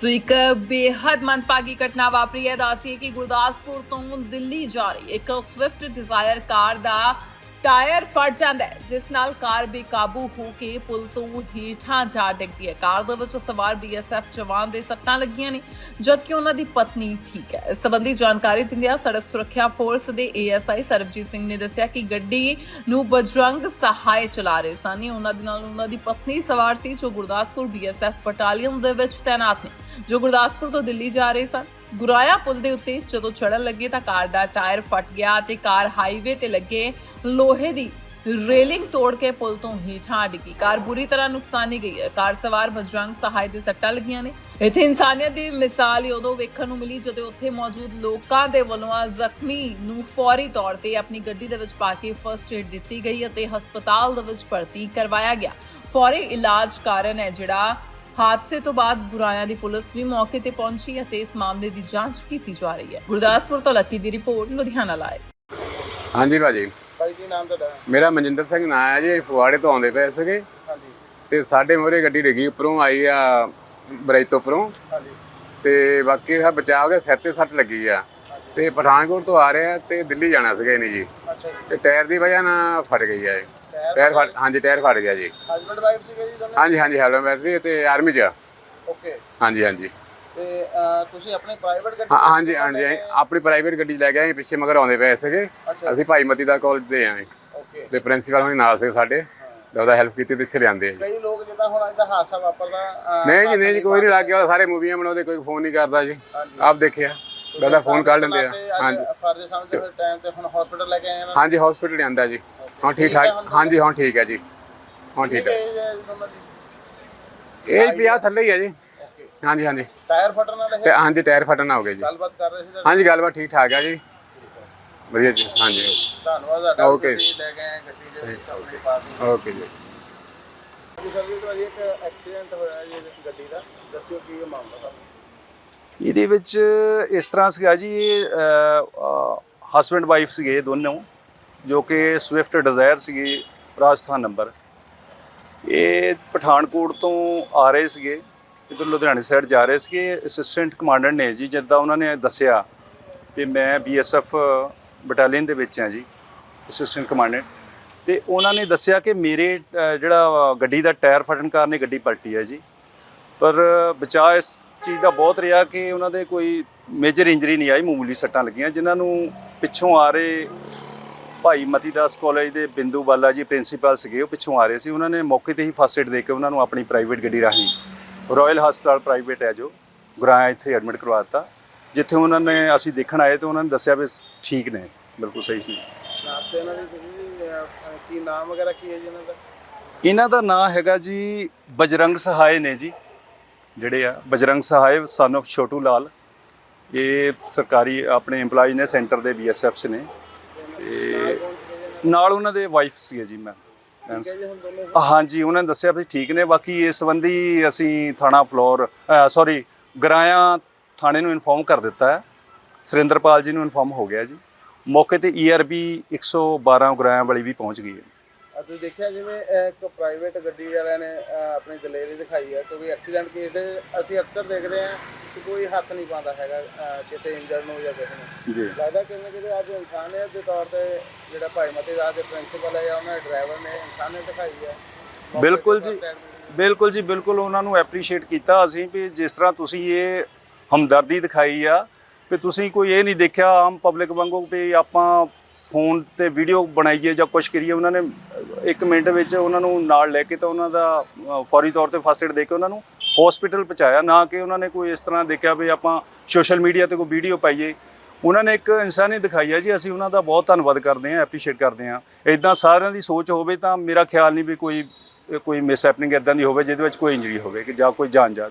ਸੋ ਇੱਕ ਬੇਹੱਦ ਮੰਦਭਾਗੀ ਘਟਨਾ ਵਾਪਰੀ ਹੈ। ਦੱਸੀਏ ਕਿ ਗੁਰਦਾਸਪੁਰ ਤੋਂ ਦਿੱਲੀ ਜਾ ਰਹੀ ਇੱਕ ਸਵਿਫਟ ਡਿਜ਼ਾਇਰ ਕਾਰ ਦਾ ਟਾਇਰ ਫਟ ਜਾਂਦਾ ਹੈ, ਜਿਸ ਨਾਲ ਕਾਰ ਬੇਕਾਬੂ ਹੋ ਕੇ ਪੁਲ ਤੋਂ ਹੇਠਾਂ ਜਾ ਡਿੱਗਦੀ ਹੈ। ਕਾਰ ਦੇ ਵਿੱਚ ਸਵਾਰ ਬੀਐਸਐਫ ਜਵਾਨ ਦੇ ਸੱਟਾਂ ਲੱਗੀਆਂ ਨੇ, ਜਦਕਿ ਉਹਨਾਂ ਦੀ ਪਤਨੀ ਠੀਕ ਹੈ। ਇਸ ਸੰਬੰਧੀ ਜਾਣਕਾਰੀ ਦਿੰਦਿਆਂ ਸੜਕ ਸੁਰੱਖਿਆ ਫੋਰਸ ਦੇ ਏਐਸਆਈ ਸਰਬਜੀਤ ਸਿੰਘ ਨੇ ਦੱਸਿਆ ਕਿ ਗੱਡੀ ਨੂੰ ਬਜਰੰਗ ਸਹਾਇ ਚਲਾ ਰਹੇ ਸਨ। ਉਹਨਾਂ ਦੇ ਨਾਲ ਉਹਨਾਂ ਦੀ ਪਤਨੀ ਸਵਾਰ ਸੀ, ਜੋ ਗੁਰਦਾਸਪੁਰ ਬੀਐਸਐਫ ਬਟਾਲੀਅਨ ਦੇ ਵਿੱਚ ਤੈਨਾਤ ਨੇ, ਜੋ ਗੁਰਦਾਸਪੁਰ ਤੋਂ ਦਿੱਲੀ ਜਾ ਰਹੇ ਸਨ। ਗੁਰਾਇਆ ਪੁਲ ਦੇ ਉੱਤੇ ਜਦੋਂ ਚੜਨ ਲੱਗੇ ਤਾਂ ਕਾਰ ਦਾ ਟਾਇਰ ਫਟ ਗਿਆ ਤੇ ਕਾਰ ਹਾਈਵੇ ਤੇ ਲੱਗੇ ਲੋਹੇ ਦੀ ਰੇਲਿੰਗ ਤੋੜ ਕੇ ਪੁਲ ਤੋਂ ਹੇਠਾਂ ਡਿੱਗੀ। ਕਾਰ ਬੁਰੀ ਤਰ੍ਹਾਂ ਨੁਕਸਾਨੀ ਗਈ ਹੈ। ਕਾਰ ਸਵਾਰ ਬਜਰੰਗ ਸਹਾਇ ਦੇ ਸੱਟਾਂ ਲੱਗੀਆਂ ਨੇ। ਇੱਥੇ ਇਨਸਾਨੀਅਤ ਦੀ ਮਿਸਾਲ ਉਦੋਂ ਵੇਖਣ ਨੂੰ ਮਿਲੀ ਜਦੋਂ ਉੱਥੇ ਮੌਜੂਦ ਲੋਕਾਂ ਦੇ ਵੱਲੋਂ ਜ਼ਖਮੀ ਨੂੰ ਫੌਰੀ ਤੌਰ ਤੇ ਆਪਣੀ ਗੱਡੀ ਦੇ ਵਿੱਚ ਪਾ ਕੇ ਫਰਸਟ ਏਡ ਦਿੱਤੀ ਗਈ ਅਤੇ ਹਸਪਤਾਲ ਦੇ ਵਿੱਚ ਭਰਤੀ ਕਰਵਾਇਆ ਗਿਆ। ਫੌਰੀ ਇਲਾਜ ਕਾਰਨ ਹੈ ਜਿਹੜਾ ਹਾਦਸੇ ਤੋਂ ਬਾਅਦ ਗੁਰਾਇਆ ਦੀ ਪੁਲਿਸ ਵੀ ਮੌਕੇ ਤੇ ਪਹੁੰਚੀ ਅਤੇ ਇਸ ਮਾਮਲੇ ਦੀ ਜਾਂਚ ਕੀਤੀ ਜਾ ਰਹੀ ਹੈ। ਗੁਰਦਾਸਪੁਰ ਤੋਂ ਲੱਕੀ ਦੀ ਰਿਪੋਰਟ ਲੁਧਿਆਣਾ ਲਾਈਵ ਹਾਂਜੀ ਭਾਜੀ। ਭਾਈ ਕੀ ਨਾਮ ਤੁਹਾਡਾ? ਮੇਰਾ ਮਨਜਿੰਦਰ ਸਿੰਘ ਨਾਂ ਹੈ ਜੀ ਫੁਆੜੇ ਤੋਂ ਆਉਂਦੇ ਪਏ ਸੀਗੇ। ਹਾਂਜੀ। ਤੇ ਸਾਡੇ ਮੋਰੇ ਗੱਡੀ ਡਿੱਗੀ ਉੱਪਰੋਂ ਆਈ ਆ ਬਰੇਜ ਤੋਂ ਉੱਪਰੋਂ। ਹਾਂਜੀ। ਤੇ ਬਾਕੀ ਸਭ ਬਚਾ ਹੋ ਗਿਆ ਸਿਰ ਤੇ ਸੱਟ ਲੱਗੀ ਆ। ਤੇ ਪਠਾਨਕੋਟ ਤੋਂ ਆ ਰਿਹਾ ਤੇ ਦਿੱਲੀ ਜਾਣਾ ਸੀਗਾ ਇਹਨੇ ਜੀ। ਅੱਛਾ ਜੀ। ਤੇ ਟਾਇਰ ਦੀ ਵਜ੍ਹਾ ਨਾਲ ਫਟ ਗਈ ਆ ਇਹ। ਟਾਇਰ ਫਟ ਹਾਂਜੀ ਟਾਇਰ ਫਟ ਗਿਆ ਜੀ। ਹਸਬੰਡ ਵਾਈਫ ਸੀਗੇ ਜੀ ਦੋਨੇ? ਹਾਂਜੀ ਹਾਂਜੀ ਹੈਲੋ ਬੈਟਰੀ ਤੇ ਆਰਮੀ ਚ। ਆ। ਓਕੇ ਹਾਂਜੀ ਹਾਂਜੀ। ਤੇ ਅਹ, ਤੁਸੀਂ ਆਪਣੇ ਪ੍ਰਾਈਵੇਟ ਗੱਡੀ ਹਾਂ ਹਾਂਜੀ ਹਾਂਜੀ ਅਸੀਂ ਆਪਣੀ ਪ੍ਰਾਈਵੇਟ ਗੱਡੀ ਲੈ ਕੇ ਆਏ ਪਿੱਛੇ ਮਗਰ ਆਉਂਦੇ ਪਏ ਸੀਗੇ। ਅੱਛਾ। ਅਸੀਂ ਭਾਈ ਮਤੀ ਦਾ ਕਾਲਜ ਦੇ ਆਏ। ਓਕੇ ਤੇ ਪ੍ਰਿੰਸੀਪਲ ਹੋਣੀ ਨਾਲ ਸੀ ਸਾਡੇ ਤੇ ਉਹਦਾ ਹੈਲਪ ਕੀਤੀ ਤੇ ਇੱਥੇ ਲਿਆਂਦੇ ਆ ਜੀ। ਕਈ ਲੋਕ ਜਿੱਦਾਂ ਹੁਣ ਅੱਜ ਦਾ ਹਾਦਸਾ ਵਾਪਰਦਾ ਅਹ, ਨਹੀਂ ਜੀ ਨਹੀਂ ਜੀ ਕੋਈ ਨਹੀਂ ਲੱਗ ਗਿਆ ਸਾਰੇ ਮੂਵੀਆਂ ਬਣਾਉਂਦੇ ਕੋਈ ਫੋਨ ਨਹੀਂ ਕਰਦਾ ਜੀ। ਆਪ ਦੇਖਿਆ ਪਹਿਲਾਂ ਫੋਨ ਕਰ ਲੈਂਦੇ ਆ। ਹਾਂਜੀ। ਫਰਜ਼ ਸਮਝਦੇ ਹੋਏ ਟਾਈਮ ਤੇ ਹੁਣ ਹਸਪੀਟਲ ਲੈ ਕੇ ਆਏ ਨਾ। ਹਾਂਜੀ ਹਸਪੀਟਲ ਲਿਆਂਦਾ ਜੀ। ਹਾਂ ਠੀਕ ਠਾਕ। ਹਾਂਜੀ ਹਾਂ ਠੀਕ ਹੈ ਜੀ। ਹਾਂ ਠੀਕ ਹੈ। ਇਹ 50 ਥੱਲੇ ਹੀ ਹੈ ਜੀ। ਓਕੇ ਹਾਂਜੀ ਹਾਂਜੀ। ਟਾਇਰ ਫਟਣ ਨਾਲ ਤੇ ਹਾਂਜੀ ਟਾਇਰ ਫਟਣ ਨਾਲ ਹੋ ਗਿਆ ਜੀ। ਗੱਲਬਾਤ ਕਰ ਰਹੇ ਸੀ ਹਾਂਜੀ ਗੱਲਬਾਤ ਠੀਕ ਠਾਕ ਹੈ ਜੀ। ਵਧੀਆ ਜੀ ਹਾਂਜੀ। ਧੰਨਵਾਦ ਤੁਹਾਡਾ. ਤੁਸੀਂ ਲੈ ਗੱਡੀ ਓਕੇ। ਜੀ। ਜੀ ਸਰ ਜੀ ਤੁਹਾਡੀ ਇੱਕ ਐਕਸੀਡੈਂਟ ਹੋਇਆ ਜੀ ਗੱਡੀ ਦਾ। ਦੱਸਿਓ ਕੀ ਇਹ ਮਾਮਲਾ ਦਾ? ਇਹਦੇ ਵਿੱਚ ਇਸ ਤਰ੍ਹਾਂ ਸੀਗਾ ਜੀ ਹਸਬੰਡ ਵਾਈਫ ਸੀਗੇ ਦੋਨੋਂ। ਜੋ ਕਿ ਸਵਿਫਟ ਡਿਜ਼ਾਇਰ ਸੀਗੇ, ਰਾਜਸਥਾਨ ਨੰਬਰ ਇਹ ਪਠਾਨਕੋਟ ਤੋਂ ਆ ਰਹੇ ਸੀਗੇ, ਇਧਰ ਲੁਧਿਆਣੇ ਸਾਈਡ ਜਾ ਰਹੇ ਸੀਗੇ। ਅਸਿਸਟੈਂਟ ਕਮਾਂਡੈਂਟ ਨੇ ਜੀ, ਜਿੱਦਾਂ ਉਹਨਾਂ ਨੇ ਦੱਸਿਆ ਕਿ ਮੈਂ ਬੀਐਸਐਫ ਬਟਾਲੀਅਨ ਦੇ ਵਿੱਚ ਹਾਂ ਜੀ ਅਸਿਸਟੈਂਟ ਕਮਾਂਡੈਂਟ ਤੇ ਉਹਨਾਂ ਨੇ ਦੱਸਿਆ ਕਿ ਮੇਰੇ ਜਿਹੜਾ ਗੱਡੀ ਦਾ ਟਾਇਰ ਫਟਣ ਕਾਰਨ ਇਹ ਗੱਡੀ ਪਲਟੀ ਹੈ ਜੀ। ਪਰ ਬਚਾਅ ਇਸ ਚੀਜ਼ ਦਾ ਬਹੁਤ ਰਿਹਾ ਕਿ ਉਹਨਾਂ ਦੇ ਕੋਈ ਮੇਜਰ ਇੰਜਰੀ ਨਹੀਂ ਆਈ, ਮਾਮੂਲੀ ਸੱਟਾਂ ਲੱਗੀਆਂ, ਜਿਨ੍ਹਾਂ ਨੂੰ ਪਿੱਛੋਂ ਆ ਰਹੇ ਭਾਈ ਮਤੀਦਾਸ ਕਾਲਜ ਦੇ ਬਿੰਦੂ ਬਾਲਾ ਜੀ ਪ੍ਰਿੰਸੀਪਲ ਸੀਗੇ ਉਹ ਪਿੱਛੋਂ ਆ ਰਹੇ ਸੀ। ਉਹਨਾਂ ਨੇ ਮੌਕੇ ਤੇ ਹੀ ਫਸਟ ਏਡ ਦੇ ਕੇ ਉਹਨਾਂ ਨੂੰ ਆਪਣੀ ਪ੍ਰਾਈਵੇਟ ਗੱਡੀ ਰਾਹੀਂ ਰਾਇਲ ਹਸਪਤਾਲ ਪ੍ਰਾਈਵੇਟ ਹੈ ਜੋ ਗੁਰਾਇਆ ਇੱਥੇ ਐਡਮਿਟ ਕਰਵਾ ਦਿੱਤਾ ਜਿੱਥੇ ਉਹਨਾਂ ਨੇ ਅਸੀਂ ਦੇਖਣ ਆਏ ਤੇ ਉਹਨਾਂ ਨੇ ਦੱਸਿਆ ਵੀ ਠੀਕ ਨੇ ਬਿਲਕੁਲ ਸਹੀ ਸੀ। ਤੇ ਇਹਨਾਂ ਦੀ ਤੁਸੀਂ, ਅਹ, ਅਹ, ਕੀ ਨਾਮ ਵਗੈਰਾ ਕੀ ਹੈ ਜੀ ਇਹਨਾਂ ਦਾ? ਇਹਨਾਂ ਦਾ ਨਾਮ ਹੈਗਾ ਜੀ ਬਜਰੰਗ ਸਹਾਇ ਨੇ ਜੀ ਜਿਹੜੇ ਆ। ਬਜਰੰਗ ਸਹਾਇ ਸਨ of ਛੋਟੂ ਲਾਲ। ਇਹ ਸਰਕਾਰੀ ਆਪਣੇ EMPLOYE ਨੇ ਸੈਂਟਰ ਦੇ ਬੀਐਸਐਫ ਨੇ। ਨਾਲ ਉਹਨਾਂ ਦੇ ਵਾਈਫ ਸੀਗੇ ਜੀ ਮੈਂ ਹਾਂਜੀ, ਉਹਨਾਂ ਨੇ ਦੱਸਿਆ ਵੀ ਠੀਕ ਨੇ, ਬਾਕੀ ਇਸ ਸੰਬੰਧੀ ਅਸੀਂ ਥਾਣਾ ਫਲੋਰ ਸੌਰੀ ਗਰਾਇਆ ਥਾਣੇ ਨੂੰ ਇਨਫੋਰਮ ਕਰ ਦਿੱਤਾ ਹੈ। ਸੁਰਿੰਦਰਪਾਲ ਜੀ ਨੂੰ ਇਨਫੋਰਮ ਹੋ ਗਿਆ ਜੀ। ਮੌਕੇ ਤੇ E ਈਆਰਬੀ 112 ਗਰਾਇਆ ਵਾਲੀ ਵੀ ਪਹੁੰਚ ਗਈ ਹੈ। ਤੁਸੀਂ ਦੇਖਿਆ ਜਿਵੇਂ ਇੱਕ ਪ੍ਰਾਈਵੇਟ ਗੱਡੀ ਵਾਲਿਆਂ ਨੇ ਆਪਣੀ ਦਲੇਰੀ ਦਿਖਾਈ ਹੈ ਕਿਉਂਕਿ ਐਕਸੀਡੈਂਟ ਕੇਸ ਦੇ ਅਸੀਂ ਅਕਸਰ ਦੇਖਦੇ ਹਾਂ ਕਿ ਕੋਈ ਹੱਥ ਨਹੀਂ ਪਾਉਂਦਾ ਹੈਗਾ ਕਿਸੇ ਇੰਜਰ ਨੂੰ ਜਾਂ ਕਿਸੇ ਨੂੰ। ਜੀ। ਲੱਗਦਾ ਕਿ ਨਾ ਕਿਤੇ ਅੱਜ ਇਨਸਾਨੀਅਤ ਦੇ ਤੌਰ ਤੇ ਜਿਹੜਾ ਭਾਈ ਮਤੀ ਦਾਸ ਦੇ ਪ੍ਰਿੰਸੀਪਲ ਹੈ ਜਾਂ ਉਹਨਾਂ ਦੇ ਡਰਾਈਵਰ ਨੇ ਇਨਸਾਨੀਅਤ ਦਿਖਾਈ ਹੈ ਬਿਲਕੁਲ ਜੀ। ਬਿਲਕੁਲ ਜੀ ਬਿਲਕੁਲ ਉਹਨਾਂ ਨੂੰ ਐਪਰੀਸ਼ੀਏਟ ਕੀਤਾ ਅਸੀਂ ਵੀ ਜਿਸ ਤਰ੍ਹਾਂ ਤੁਸੀਂ ਇਹ ਹਮਦਰਦੀ ਦਿਖਾਈ ਆ ਵੀ ਤੁਸੀਂ ਕੋਈ ਇਹ ਨਹੀਂ ਦੇਖਿਆ ਆਮ ਪਬਲਿਕ ਵਾਂਗੂ ਵੀ ਆਪਾਂ ਫੋਨ ਤੇ ਵੀਡੀਓ ਬਣਾਈਏ ਜਾਂ ਕੁਝ ਕਰੀਏ, ਉਹਨਾਂ ਨੇ ਇੱਕ ਮਿੰਟ ਵਿੱਚ ਉਹਨਾਂ ਨੂੰ ਨਾਲ ਲੈ ਕੇ ਤਾਂ ਉਹਨਾਂ ਦਾ ਫੌਰੀ ਤੌਰ ਤੇ ਫਸਟ ਏਡ ਦੇ ਕੇ ਉਹਨਾਂ ਨੂੰ ਹਸਪੀਟਲ ਪਹੁੰਚਾਇਆ। ਨਾ ਕਿ ਉਹਨਾਂ ਨੇ ਕੋਈ ਇਸ ਤਰ੍ਹਾਂ ਦੇਖਿਆ ਵੀ ਆਪਾਂ ਸੋਸ਼ਲ ਮੀਡੀਆ ਤੇ ਕੋਈ ਵੀਡੀਓ ਪਾਈਏ। ਉਹਨਾਂ ਨੇ ਇੱਕ ਇਨਸਾਨੀ ਦਿਖਾਈ ਹੈ ਜੀ, ਅਸੀਂ ਉਹਨਾਂ ਦਾ ਬਹੁਤ ਧੰਨਵਾਦ ਕਰਦੇ ਹਾਂ ਐਪਰੀਸ਼ੀਏਟ ਕਰਦੇ ਹਾਂ। ਇਦਾਂ ਸਾਰਿਆਂ ਦੀ ਸੋਚ ਹੋਵੇ ਤਾਂ ਮੇਰਾ ਖਿਆਲ ਨਹੀਂ ਵੀ ਕੋਈ ਕੋਈ ਮਿਸ ਹੈਪਨਿੰਗ ਇਦਾਂ ਦੀ ਹੋਵੇ, ਜਿਹਦੇ ਵਿੱਚ ਕੋਈ ਇੰਜਰੀ ਹੋਵੇ ਕਿ ਜਾਂ ਕੋਈ ਜਾਨ ਜਾ